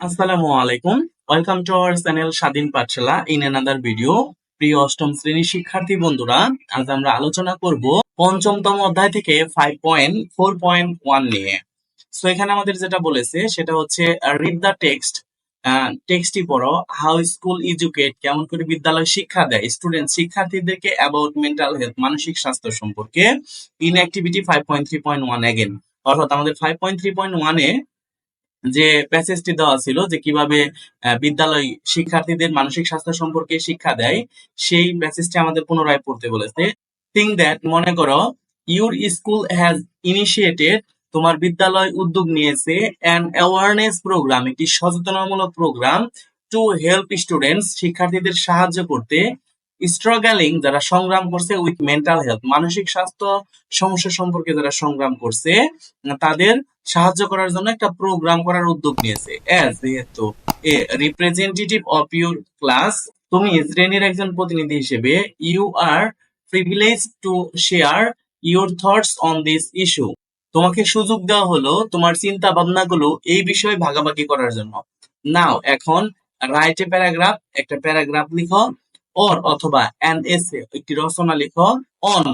আসসালামু আলাইকুম। Welcome to our channel স্বাধীন পাঠশালা ইন অ্যানাদার ভিডিও প্রিয় অষ্টম শ্রেণির শিক্ষার্থী বন্ধুরা, আজ আমরা আলোচনা করব পঞ্চমতম অধ্যায় থেকে five point four point one নিয়ে। সো এখানে আমাদের যেটা বলেছে, সেটা হচ্ছে রিড দ্য টেক্সট টেক্সটটি পড়ো হাউ স্কুল এডুকেট কেমন করে বিদ্যালয় শিক্ষা দেয় স্টুডেন্ট শিক্ষার্থীদেরকে অ্যাবাউট মেন্টাল হেলথ মানসিক স্বাস্থ্য সম্পর্কে in activity five point three point one again অর্থাৎ আমাদের ফাইভ পয়েন্ট থ্রি পয়েন্ট ওয়ানে যে প্যাসেজটি দেওয়া ছিল যে কীভাবে বিদ্যালয় শিক্ষার্থীদের মানসিক স্বাস্থ্য সম্পর্কে শিক্ষা দেয়, সেই প্যাসেজটি আমাদের পুনরায় পড়তে বলেছে। থিঙ্ক দ্যাট মনে করো ইউর স্কুল হ্যাজ ইনিশিয়েটেড তোমার বিদ্যালয় উদ্যোগ নিয়েছে অ্যান অ্যাওয়ারনেস প্রোগ্রাম একটি সচেতনামূলক প্রোগ্রাম টু হেল্প স্টুডেন্টস শিক্ষার্থীদের সাহায্য করতে। স্ট্রাগলিং যারা সংগ্রাম করছে উইথ মেন্টাল হেলথ মানসিক স্বাস্থ্য সমস্যা সম্পর্কে যারা সংগ্রাম করছে, তাদের সাহায্য করার জন্য একটা প্রোগ্রাম করার উদ্যোগ নিয়েছে। যেহেতু a representative of your class তুমি শ্রেণির একজন প্রতিনিধি হিসেবে you are privilege to share your thoughts on this issue তোমাকে সুযোগ দেওয়া হলো তোমার চিন্তা ভাবনাগুলো এই বিষয়ে ভাগাভাগি করার জন্য। নাও এখন রাইট এ প্যারাগ্রাফ একটা প্যারাগ্রাফ লিখো অর অথবা অ্যান এসে একটি রচনা লিখো on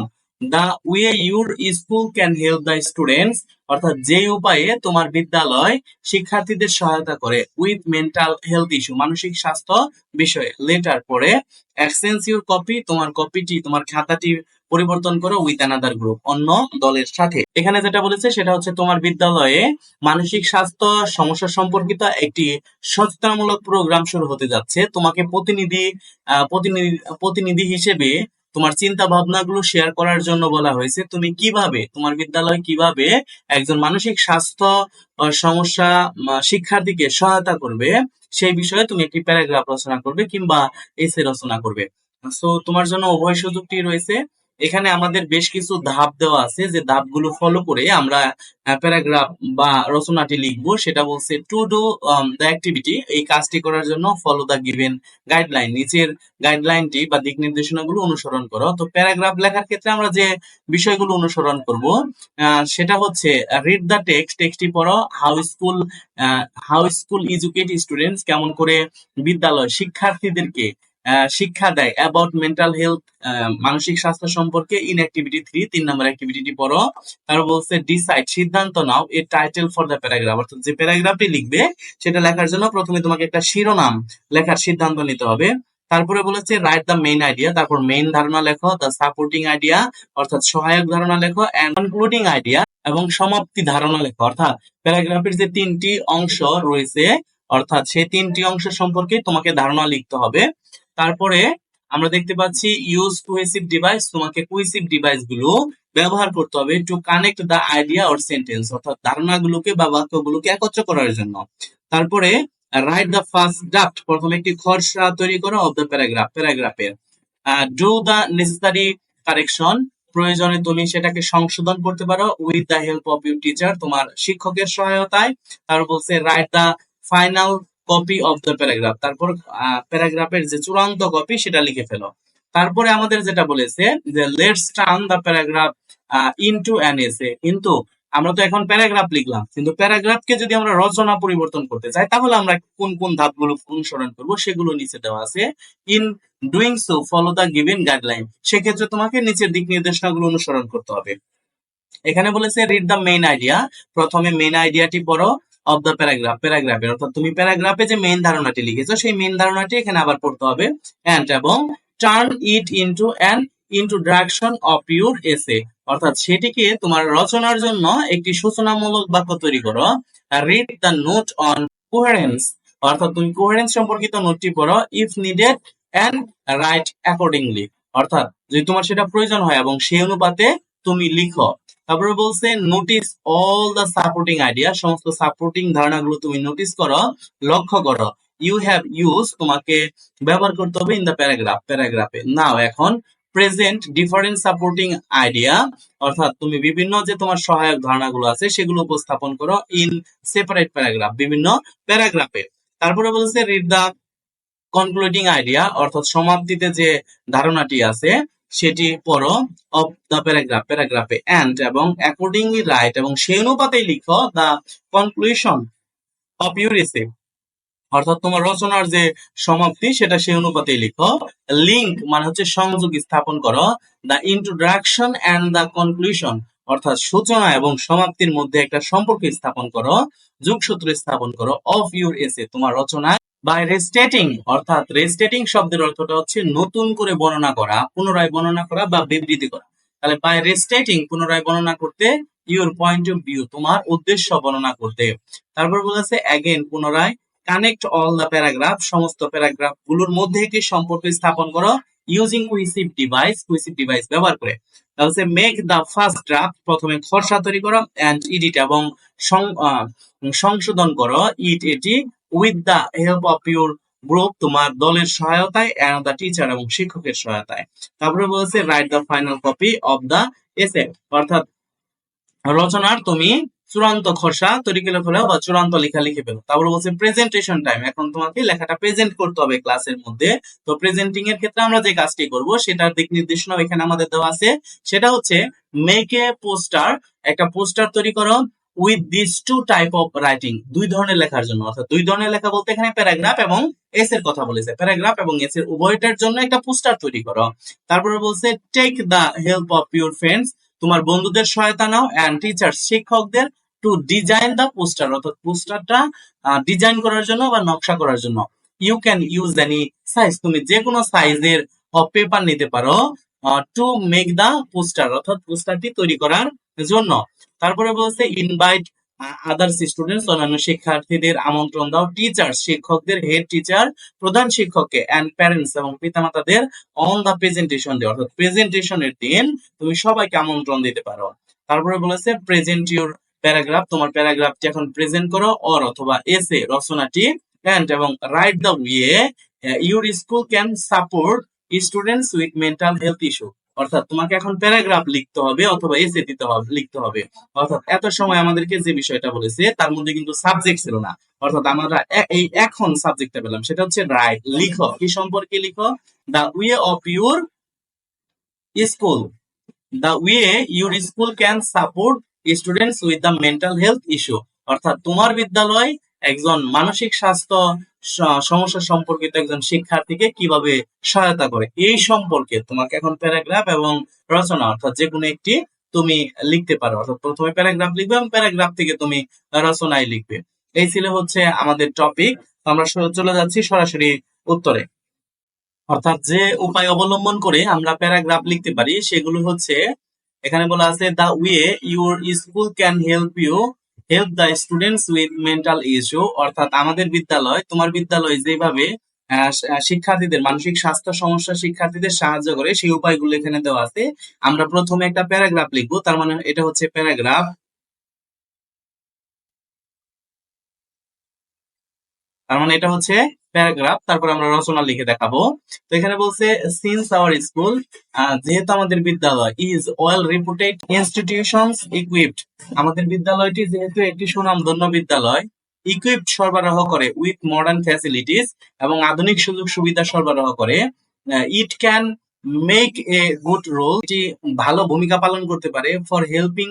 the way your school can help the students অর্থাৎ যে উপায়ে তোমার বিদ্যালয় শিক্ষার্থীদের সহায়তা করে উইথ মেন্টাল হেলথ ইস্যু মানসিক স্বাস্থ্য বিষয়ে। লেটার পরে এক্সচেঞ্জ ইউর কপি তোমার কপিটি তোমার খাতাটি পরিবর্তন করো উইথ অ্যানাদার গ্রুপ অন্য দলের সাথে। এখানে যেটা বলেছে, সেটা হচ্ছে তোমার বিদ্যালয়ে মানসিক স্বাস্থ্য, সমস্যা সম্পর্কিত একটি সচেতনামূলক প্রোগ্রাম শুরু হতে যাচ্ছে। তোমাকে প্রতিনিধি প্রতিনিধি প্রতিনিধি হিসেবে তোমার চিন্তা ভাবনাগুলো শেয়ার করার জন্য বলা হয়েছে। তুমি কীভাবে, তোমার বিদ্যালয় কীভাবে একজন মানসিক স্বাস্থ্য সমস্যা শিক্ষার্থীকে সহায়তা করবে, সেই বিষয়ে তুমি একটি প্যারাগ্রাফ রচনা করবে কিংবা এসে রচনা করবে। সো তোমার জন্য উভয় সুযোগটি রয়েছে। এখানে আমাদের বেশ কিছু ধাপ দেওয়া আছে, যে ধাপগুলো ফলো করে আমরা প্যারাগ্রাফ বা রচনাটি লিখব। সেটা বলছে টু ডু দ্য অ্যাক্টিভিটি এই কাজটি করার জন্য ফলো দ্য গিভেন গাইডলাইন নিচের গাইডলাইনটি বা দিক নির্দেশনাগুলো অনুসরণ করো। তো প্যারাগ্রাফ লেখার ক্ষেত্রে আমরা যে বিষয়গুলো অনুসরণ করব সেটা হচ্ছে রিড দ্য টেক্সট টেক্সটটি পড়ো how school how school educate students কেমন করে বিদ্যালয় শিক্ষার্থীদেরকে শিক্ষা দেয় অ্যাবাউট মেন্টাল হেলথ মানসিক স্বাস্থ্য সম্পর্কে ইন অ্যাক্টিভিটি থ্রি তিন নম্বর অ্যাক্টিভিটি পড়ো। তারপর বলছে ডিসাইড সিদ্ধান্ত now a title for the paragraph অর্থাৎ যে প্যারাগ্রাফটি লিখবে, সেটা লেখার জন্য প্রথমে তোমাকে একটা শিরোনাম লেখার সিদ্ধান্ত নিতে হবে। তারপরে বলেছে রাইট দ্য মেইন আইডিয়া তারপর মেইন ধারণা লেখো দ্য সাপোর্টিং আইডিয়া অর্থাৎ সহায়ক ধারণা লেখো অ্যান্ড কনক্লুডিং আইডিয়া এবং সমাপ্তি ধারণা লেখো। অর্থাৎ প্যারাগ্রাফের যে তিনটি অংশ রয়েছে, অর্থাৎ সেই তিনটি অংশ সম্পর্কে তোমাকে ধারণা লিখতে হবে। তারপরে আমরা দেখতে পাচ্ছি ইউজ কুহেসিভ ডিভাইস তোমাকে কুহেসিভ ডিভাইসগুলো ব্যবহার করতে হবে to connect the idea or sentence অর্থাৎ ধারণাগুলোকে বা বাক্যগুলোকে একত্র করার জন্য। তারপরে রাইট দা ফার্স্ট ড্রাফট প্রথমে একটি খসড়া তৈরি করো অফ দ্য প্যারাগ্রাফ প্যারাগ্রাফের ডু দা নেসেসারি কারেকশন প্রয়োজনে তুমি সেটাকে সংশোধন করতে পারো with the help of your teacher তোমার শিক্ষকের সহায়তায়। তারপর বলছে write the final copy of the paragraph তারপর প্যারাগ্রাফের যে চূড়ান্ত কপি সেটা লিখে ফেলো। তারপরে আমাদের যেটা বলেছে যে let's turn the paragraph into an essay কিন্তু আমরা তো এখন প্যারাগ্রাফ লিখলাম। কিন্তু প্যারাগ্রাফকে যদি আমরা রচনা পরিবর্তন করতে চাই, তাহলে আমরা কোন কোন ধাপগুলো অনুসরণ করব, সেগুলো নিচে দেওয়া আছে। In doing so follow the given guideline সেক্ষেত্রে তোমাকে নিচের দিক নির্দেশনাগুলো অনুসরণ করতে হবে। এখানে বলেছে রিড দ্য মেইন আইডিয়া প্রথমে মেইন আইডিয়াটি পড়ো। অফ দ্য প্যারাগ্রাফ প্যারাগ্রাফের অর্থাৎ তুমি প্যারাগ্রাফে যে মেইন ধারণাটি লিখেছো, সেই মেইন ধারণাটি এখানে আবার পড়তে হবে অ্যান্ড এবং turn it into an introduction of your essay অর্থাৎ সেটিকে তোমার রচনার জন্য একটি সূচনামূলক বাক্য তৈরি করো read the note on coherence অর্থাৎ তুমি কোহারেন্স সম্পর্কিত নোটটি পড়ো if needed and write accordingly অর্থাৎ যদি তোমার সেটা প্রয়োজন হয় এবং সেই অনুপাতে তুমি লিখো। তারপরে বলছে notice all the supporting idea সমস্ত সাপোর্টিং ধারণাগুলো তুমি নোটিস করো, লক্ষ্য করো। ইউ হ্যাভ ইউজ তোমাকে ব্যবহার করতে হবে ইন দ্য প্যারাগ্রাফ প্যারাগ্রাফে নাও এখন প্রেজেন্ট ডিফারেন্ট সাপোর্টিং আইডিয়া অর্থাৎ তুমি বিভিন্ন যে তোমার সহায়ক ধারণাগুলো আছে, সেগুলো উপস্থাপন করো ইন সেপারেট প্যারাগ্রাফ বিভিন্ন প্যারাগ্রাফে তারপরে বলছে রিড দা কনক্লুডিং আইডিয়া অর্থাৎ সমাপ্তিতে যে ধারণাটি আছে সেটি পড়ো অফ দ্য প্যারাগ্রাফ প্যারাগ্রাফে অ্যান্ড এবং অ্যাকর্ডিংলি রাইট এবং সেই অনুপাতেই লিখো the conclusion of your receive অর্থাৎ তোমার রচনার যে সমাপ্তি, সেটা সেই অনুপাতেই লিখো। লিঙ্ক মানে হচ্ছে সংযোগ স্থাপন করো the introduction and the conclusion অর্থাৎ সূচনা এবং সমাপ্তির মধ্যে একটা সম্পর্ক স্থাপন করো, যোগসূত্র স্থাপন করো অফ ইউর এসে তোমার রচনায়। বাই রেস্টেটিং অর্থাৎ রেস্টেটিং শব্দের অর্থটা হচ্ছে নতুন করে বর্ণনা করা, পুনরায় বর্ণনা করা বা বিবৃতি করা। তাহলে বাই রেস্টেটিং পুনরায় বর্ণনা করতে ইউর পয়েন্ট অফ ভিউ তোমার উদ্দেশ্য বর্ণনা করতে। তারপর বলেছে অ্যাগেন পুনরায় কানেক্ট অল দ্য প্যারাগ্রাফ সমস্ত প্যারাগ্রাফগুলোর মধ্যে একটি সম্পর্ক স্থাপন করো using cohesive device cohesive device ব্যবহার করে। তাহলে মেক দ্য ফার্স্ট ড্রাফট প্রথমে খসড়া তৈরি করো অ্যান্ড এডিট এবং সংশোধন করো ইট এটি with the help of your group তোমার দলের সহায়তায় অ্যান্ড দ্য টিচার এবং শিক্ষকের সহায়তায়। তারপরে বলেছে write the final copy of the essay অর্থাৎ রচনার তুমি চূড়ান্ত খসড়া তৈরি করে ফেলো বা চূড়ান্ত লেখা লিখে ফেলো। তারপরে বলছে প্রেজেন্টেশন টাইম এখন তোমাকে লেখাটা প্রেজেন্ট করতে হবে ক্লাসের মধ্যে। তো প্রেজেন্টিং এর ক্ষেত্রে আমরা যে কাজটি করব, সেটার দিক নির্দেশনা এখানে আমাদের দেওয়া আছে। সেটা হচ্ছে মেক এ পোস্টার একটা পোস্টার তৈরি করো with this two type of writing দুই ধরনের লেখার জন্য। অর্থাৎ দুই ধরনের লেখা বলতে এখানে প্যারাগ্রাফ এবং এস এর কথা বলেছে। প্যারাগ্রাফ এবং এস এর উভয়টার জন্য একটা পোস্টার তৈরি করো। তারপরে বলছে take the help of your friends তোমার বন্ধুদের সহায়তা নাও অ্যান্ড টিচার শিক্ষকদের টু ডিজাইন দ্য পোস্টার অর্থাৎ পোস্টারটা ডিজাইন করার জন্য বা নকশা করার জন্য। You can use any size তুমি যে কোনো সাইজের পেপার নিতে পারো টু মেক দ্য পোস্টার অর্থাৎ পোস্টারটি তৈরি করার জন্য তারপরে বলছে ইনভাইট আদার্স স্টুডেন্টস অন্যান্য শিক্ষার্থীদের আমন্ত্রণ দাও। টিচার শিক্ষকদের হেড টিচার প্রধান শিক্ষককে অ্যান্ড প্যারেন্টস এবং পিতামাতাদের অন দ্য প্রেজেন্টেশন ডে অর্থাৎ প্রেজেন্টেশনের দিন তুমি সবাইকে আমন্ত্রণ দিতে পারো। তারপরে বলেছে প্রেজেন্ট ইউর প্যারাগ্রাফ তোমার প্যারাগ্রাফটি এখন প্রেজেন্ট করো অর অথবা এসে রচনাটি অ্যান্ড এবং write the way your school can support students with mental health issue অর্থাৎ তোমাকে এখন প্যারাগ্রাফ লিখতে হবে অথবা এসে দিতে হবে, লিখতে হবে। অর্থাৎ এত সময় আমাদেরকে যে বিষয়টা বলেছে, তার মধ্যে কিন্তু সাবজেক্ট ছিল না। অর্থাৎ আমরা এই এখন সাবজেক্টটা পেলাম, সেটা হচ্ছে রাইট লিখো। কি সম্পর্কে লিখো? The way of your school the way your school can support students with the mental health issue অর্থাৎ তোমার বিদ্যালয় একজন মানসিক স্বাস্থ্য সমস্যা সম্পর্কিত একজন শিক্ষার্থীকে কীভাবে সহায়তা করে। এই সম্পর্কে তোমাকে এখন প্যারাগ্রাফ এবং রচনা, অর্থাৎ যে কোনো একটি তুমি লিখতে পারো। অর্থাৎ প্রথমে প্যারাগ্রাফ লিখবে এবং প্যারাগ্রাফ থেকে তুমি রচনায় লিখবে। এই ছিল হচ্ছে আমাদের টপিক। আমরা চলে যাচ্ছি সরাসরি উত্তরে। অর্থাৎ যে উপায় অবলম্বন করে আমরা প্যারাগ্রাফ লিখতে পারি, সেগুলো হচ্ছে, এখানে বলা আছে the way your school can help you help the students with mental issue অর্থাৎ আমাদের বিদ্যালয়, তোমার বিদ্যালয় যেভাবে শিক্ষার্থীদের, মানসিক স্বাস্থ্য সমস্যা শিক্ষার্থীদের সাহায্য করে, সেই উপায়গুলো এখানে দেওয়া আছে। আমরা প্রথমে একটা প্যারাগ্রাফ লিখব, তার মানে এটা হচ্ছে প্যারাগ্রাফ। তার মানে এটা হচ্ছে প্যারাগ্রাফ, তারপর আমরা রচনা লিখে দেখাবো। তো এখানে বলছে সিন্স আওয়ার স্কুল যেহেতু আমাদের বিদ্যালয় is well reputed institution equipped আমাদের বিদ্যালয়টি যেহেতু একটি সুনামধন্য বিদ্যালয় ইকুইপড সরবরাহ করে উইথ মডার্ন ফ্যাসিলিটিস এবং আধুনিক সুযোগ সুবিধা সরবরাহ করে it can make a good role এটি ভালো ভূমিকা পালন করতে পারে for helping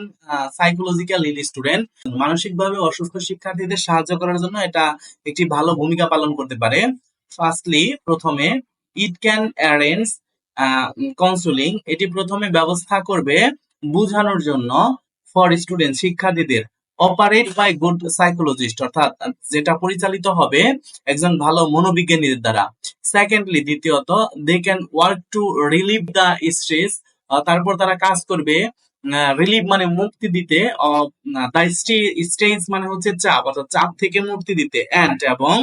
psychological ill student মানসিকভাবে অসুস্থ শিক্ষার্থীদের সাহায্য করার জন্য এটা একটি ভালো ভূমিকা পালন করতে পারে। ফার্স্টলি প্রথমে ইট ক্যান অ্যারেঞ্জ কাউন্সিলিং এটি প্রথমে ব্যবস্থা করবে বুঝানোর জন্য ফর স্টুডেন্ট শিক্ষার্থীদের। অপারেট বাই গুড সাইকোলজিস্ট অর্থাৎ যেটা পরিচালিত হবে একজন ভালো মনোবিজ্ঞানীর দ্বারা। সেকেন্ডলি দ্বিতীয়ত they can work to relieve the stress তারপর তারা কাজ করবে রিলিভ মানে মুক্তি দিতে দ্য স্টেজ মানে হচ্ছে চাপ, অর্থাৎ চাপ থেকে মুক্তি দিতে অ্যান্ড এবং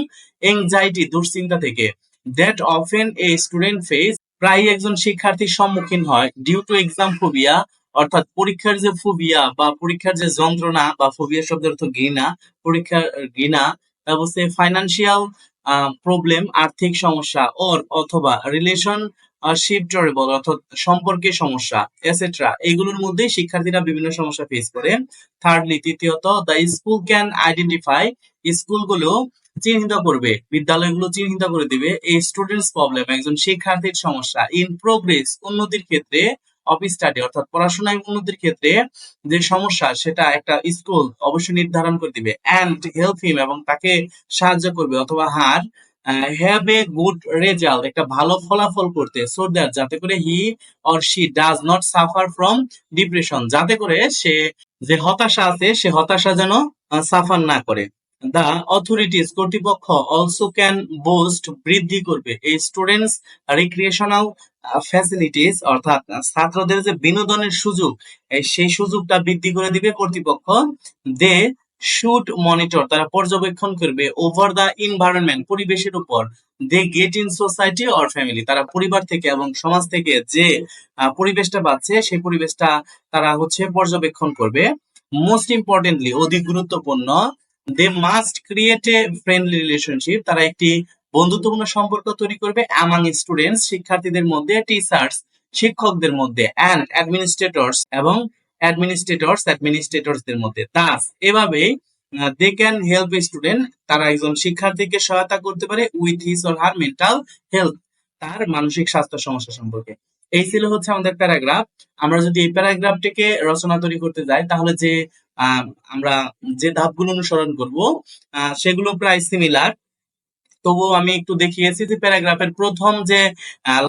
এংজাইটি দুশ্চিন্তা থেকে। That often a student face প্রায় একজন শিক্ষার্থীর সম্মুখীন হয় ডিউ টু এক্সাম ফোবিয়া অর্থাৎ পরীক্ষার যে ফোবিয়া বা পরীক্ষার যে যন্ত্রণা বা ফোবিয়া শব্দের অর্থ ঘৃণা, পরীক্ষার ঘৃণা তারপর ফাইন্যান্সিয়াল প্রবলেম আর্থিক সমস্যা ওর অথবা রিলেশন শিপটরেবল অর্থাৎ সম্পর্কে সমস্যা এসেট্রা এগুলোর মধ্যে শিক্ষার্থীরা বিভিন্ন সমস্যা ফেস করে। থার্ডলি তৃতীয়ত দ্য স্কুল ক্যান আইডেন্টিফাই স্কুলগুলো চিহ্নিত করবে, বিদ্যালয়গুলো চিহ্নিত করে দিবে এই স্টুডেন্টস প্রবলেম একজন শিক্ষার্থীর সমস্যা ইন প্রোগ্রেস উন্নতির ক্ষেত্রে অফ স্টাডি অর্থাৎ পড়াশোনায় উন্নতির ক্ষেত্রে যে সমস্যা, সেটা একটা স্কুল অবশ্যই নির্ধারণ করে দিবে অ্যান্ড হেল্প হিম এবং তাকে সাহায্য করবে অথবা her have a good result একটা ভালো ফলাফল করতে সো দ্যাট যাতে করে he or she does not suffer from depression যাতে করে সে যে হতাশা আছে, সে হতাশা যেন সাফার না করে। দ্য অথরিটিস কর্তৃপক্ষ অলসো ক্যান বোস্ট বৃদ্ধি করবে। এই স্টুডেন্টস রিক্রিয়েশনাল ফ্যাসিলিটিস অর্থাৎ ছাত্রদের যে বিনোদনের সুযোগ সেই সুযোগটা বৃদ্ধি করে দিবে কর্তৃপক্ষ। দে শুড মনিটর তারা পর্যবেক্ষণ করবে ওভার দ্য এনভায়রনমেন্ট পরিবেশের উপর। They get in society or family তারা পরিবার থেকে এবং সমাজ থেকে যে পরিবেশটা পাচ্ছে, সেই পরিবেশটা তারা হচ্ছে পর্যবেক্ষণ করবে। মোস্ট ইম্পর্টেন্টলি অধিক গুরুত্বপূর্ণ they must create a friendly relationship তারা একটি বন্ধুত্বপূর্ণ সম্পর্ক তৈরি করবে অ্যামাং স্টুডেন্টস শিক্ষার্থীদের মধ্যে টিচার্স শিক্ষকদের মধ্যে অ্যান্ড অ্যাডমিনিস্ট্রেটরস এবং অ্যাডমিনিস্ট্রেটরস অ্যাডমিনিস্ট্রেটরসদের মধ্যে। তাস এভাবে দে ক্যান হেল্প স্টুডেন্ট তারা একজন শিক্ষার্থীকে সহায়তা করতে পারে with his or her mental health তার মানসিক স্বাস্থ্য সমস্যা সম্পর্কে। এই ছিল হচ্ছে আমাদের প্যারাগ্রাফ। আমরা যদি এই প্যারাগ্রাফটিকে রচনা তৈরি করতে যাই, তাহলে যে আমরা যে ধাপগুলো অনুসরণ করব সেগুলো প্রায় সিমিলার তবুও আমি একটু দেখিয়েছি যে প্যারাগ্রাফের প্রথম যে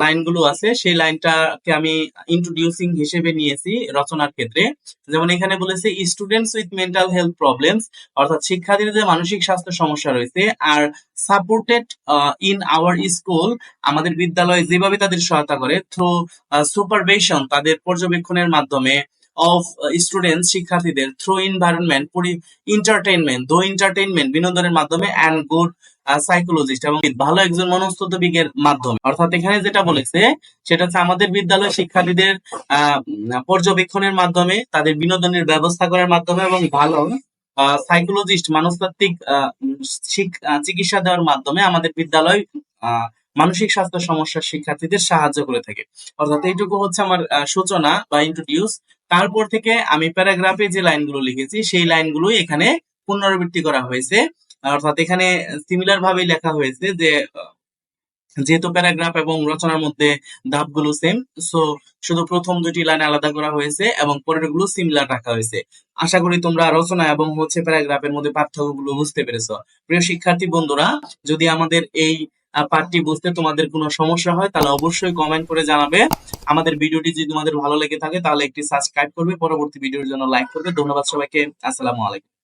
লাইনগুলো আছে, সেই লাইনটাকে আমি ইন্ট্রোডিউসিং হিসেবে নিয়েছি রচনার ক্ষেত্রে। যেমন এখানে বলেছে students with mental health problems অর্থাৎ শিক্ষার্থীদের যে মানসিক স্বাস্থ্য সমস্যা রয়েছে are supported in our school আমাদের বিদ্যালয়ে যেভাবে তাদের সহায়তা করে থ্রু সুপারভিশন তাদের পর্যবেক্ষণের মাধ্যমে অফ স্টুডেন্টস শিক্ষার্থীদের থ্রু এনভায়রনমেন্ট পরি এন্টারটেইনমেন্ট দো এন্টারটেইনমেন্ট বিনোদনের মাধ্যমে অ্যান্ড গুড সাইকোলজিস্ট এবং ভালো একজন মনস্তত্ত্ববিজ্ঞের মাধ্যমে। অর্থাৎ এখানে যেটা বলেছে, সেটা হচ্ছে আমাদের বিদ্যালয় শিক্ষার্থীদের পর্যবেক্ষণের মাধ্যমে, তাদের বিনোদনের ব্যবস্থা করার মাধ্যমে এবং ভালো সাইকোলজিস্ট মানসতাত্ত্বিক চিকিৎসা দেওয়ার মাধ্যমে আমাদের বিদ্যালয় মানসিক স্বাস্থ্য সমস্যার শিক্ষার্থীদের সাহায্য করে থাকে। অর্থাৎ এইটুকু হচ্ছে আমার সূচনা বা ইন্ট্রোডিউস তারপর থেকে আমি প্যারাগ্রাফে যে লাইনগুলো লিখেছি, সেই লাইনগুলোই এখানে পুনরাবৃত্তি করা হয়েছে। অর্থাৎ এখানে সিমিলার ভাবেই লেখা হয়েছে যে, যেহেতু প্যারাগ্রাফ এবং রচনার মধ্যে ধাপগুলো সেম সো শুধু প্রথম দুটি লাইন আলাদা করা হয়েছে এবং পরেরগুলো সিমিলার রাখা হয়েছে। আশা করি তোমরা রচনা এবং হচ্ছে প্যারাগ্রাফের মধ্যে পার্থক্যগুলো বুঝতে পেরেছ। প্রিয় শিক্ষার্থী বন্ধুরা, যদি আমাদের এই পাঠটি বুঝতে তোমাদের কোনো সমস্যা হয়, তাহলে অবশ্যই কমেন্ট করে জানাবে। আমাদের ভিডিওটি যদি তোমাদের ভালো লেগে থাকে, তাহলে একটি সাবস্ক্রাইব করবে। পরবর্তী ভিডিওর জন্য লাইক করবে। ধন্যবাদ সবাইকে। আসসালামু আলাইকুম।